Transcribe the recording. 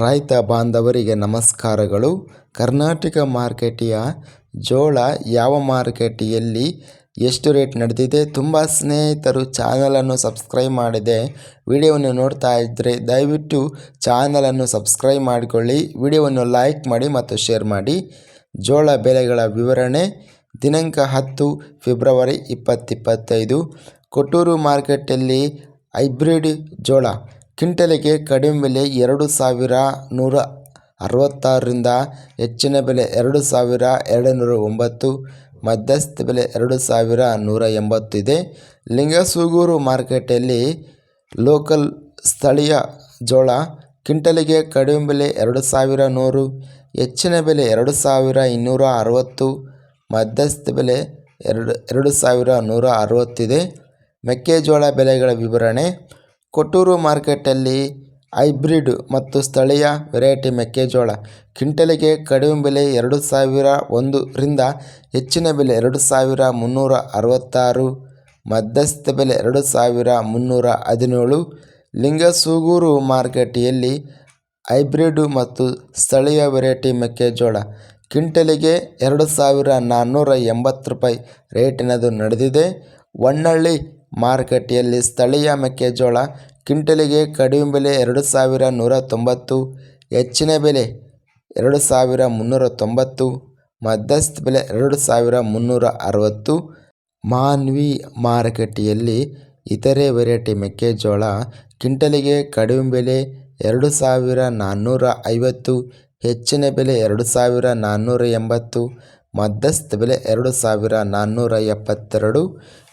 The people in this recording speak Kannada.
ರೈತ ಬಾಂಧವರಿಗೆ ನಮಸ್ಕಾರಗಳು. ಕರ್ನಾಟಕ ಮಾರ್ಕೆಟಿಯ ಜೋಳ ಯಾವ ಮಾರ್ಕೆಟಿಯಲ್ಲಿ ಎಷ್ಟು ರೇಟ್ ನಡೆದಿದೆ ತುಂಬ ಸ್ನೇಹಿತರು ಚಾನಲನ್ನು ಸಬ್ಸ್ಕ್ರೈಬ್ ಮಾಡಿದೆ. ವಿಡಿಯೋವನ್ನು ನೋಡ್ತಾ ಇದ್ದರೆ ದಯವಿಟ್ಟು ಚಾನಲನ್ನು ಸಬ್ಸ್ಕ್ರೈಬ್ ಮಾಡಿಕೊಳ್ಳಿ. ವಿಡಿಯೋವನ್ನು ಲೈಕ್ ಮಾಡಿ ಮತ್ತು ಶೇರ್ ಮಾಡಿ. ಜೋಳ ಬೆಲೆಗಳ ವಿವರಣೆ ದಿನಾಂಕ ಹತ್ತು ಫೆಬ್ರವರಿ ಇಪ್ಪತ್ತಿಪ್ಪತ್ತೈದು ಕೊಟ್ಟೂರು ಮಾರ್ಕೆಟಲ್ಲಿ ಹೈಬ್ರಿಡ್ ಜೋಳ ಕ್ವಿಂಟಲಿಗೆ ಕಡಿಮೆ ಬೆಲೆ ಎರಡು ಸಾವಿರ ನೂರ ಅರವತ್ತಾರರಿಂದ ಹೆಚ್ಚಿನ ಬೆಲೆ ಎರಡು ಸಾವಿರ ಎರಡು ನೂರ ಒಂಬತ್ತು, ಮಧ್ಯಸ್ಥ ಬೆಲೆ ಎರಡು ಸಾವಿರ ನೂರ ಎಂಬತ್ತು ಇದೆ ಲಿಂಗಸೂಗೂರು ಮಾರ್ಕೆಟಲ್ಲಿ ಲೋಕಲ್ ಸ್ಥಳೀಯ ಜೋಳ ಕ್ವಿಂಟಲಿಗೆ ಕಡಿಮೆ ಬೆಲೆ ಎರಡು ಸಾವಿರ ನೂರು, ಹೆಚ್ಚಿನ ಬೆಲೆ ಎರಡು ಸಾವಿರ ಇನ್ನೂರ ಅರವತ್ತು, ಮಧ್ಯಸ್ಥ ಬೆಲೆ ಎರಡು ಎರಡು ಸಾವಿರ ನೂರ ಅರವತ್ತಿದೆ. ಮೆಕ್ಕೆಜೋಳ ಬೆಲೆಗಳ ವಿವರಣೆ. ಕೊಟ್ಟೂರು ಮಾರ್ಕೆಟಲ್ಲಿ ಹೈಬ್ರಿಡ್ ಮತ್ತು ಸ್ಥಳೀಯ ವೆರೈಟಿ ಮೆಕ್ಕೆಜೋಳ. ಕ್ವಿಂಟಲಿಗೆ ಕಡಿಮೆ ಬೆಲೆ ಎರಡು ಸಾವಿರ ಒಂದರಿಂದ ಹೆಚ್ಚಿನ ಬೆಲೆ ಎರಡು ಸಾವಿರ ಮುನ್ನೂರ ಅರವತ್ತಾರು, ಮಧ್ಯಸ್ಥ ಬೆಲೆ ಎರಡು ಸಾವಿರ ಮುನ್ನೂರ ಹದಿನೇಳು. ಲಿಂಗಸೂಗೂರು ಮಾರ್ಕೆಟಿಯಲ್ಲಿ ಹೈಬ್ರಿಡ್ ಮತ್ತು ಸ್ಥಳೀಯ ವೆರೈಟಿ ಮೆಕ್ಕೆಜೋಳ. ಕ್ವಿಂಟಲಿಗೆ ಎರಡು ಸಾವಿರ ನಾನ್ನೂರ ಎಂಬತ್ತು ರೂಪಾಯಿ ರೇಟಿನದು ನಡೆದಿದೆ. ಹೊನ್ನಳ್ಳಿ ಮಾರುಕಟ್ಟೆಯಲ್ಲಿ ಸ್ಥಳೀಯ ಮೆಕ್ಕೆಜೋಳ ಕ್ವಿಂಟಲಿಗೆ ಕಡಿಮೆ ಬೆಲೆ ಎರಡು ಸಾವಿರ ನೂರ ತೊಂಬತ್ತು, ಹೆಚ್ಚಿನ ಬೆಲೆ ಎರಡು ಸಾವಿರ ಮುನ್ನೂರ ತೊಂಬತ್ತು, ಮಧ್ಯಸ್ಥ ಬೆಲೆ ಎರಡು ಸಾವಿರ ಮುನ್ನೂರ ಅರವತ್ತು. ಮಾನ್ವಿ ಮಾರುಕಟ್ಟೆಯಲ್ಲಿ ಇತರೆ ವೆರೈಟಿ ಮೆಕ್ಕೆಜೋಳ ಕ್ವಿಂಟಲಿಗೆ ಕಡಿಮೆ ಬೆಲೆ ಎರಡು ಸಾವಿರ ನಾನ್ನೂರ ಐವತ್ತು, ಹೆಚ್ಚಿನ ಬೆಲೆ ಎರಡು ಸಾವಿರ ನಾನ್ನೂರ ಎಂಬತ್ತು, ಮಧ್ಯಸ್ಥ ಬೆಲೆ ಎರಡು ಸಾವಿರ ನಾನ್ನೂರ ಎಪ್ಪತ್ತೆರಡು.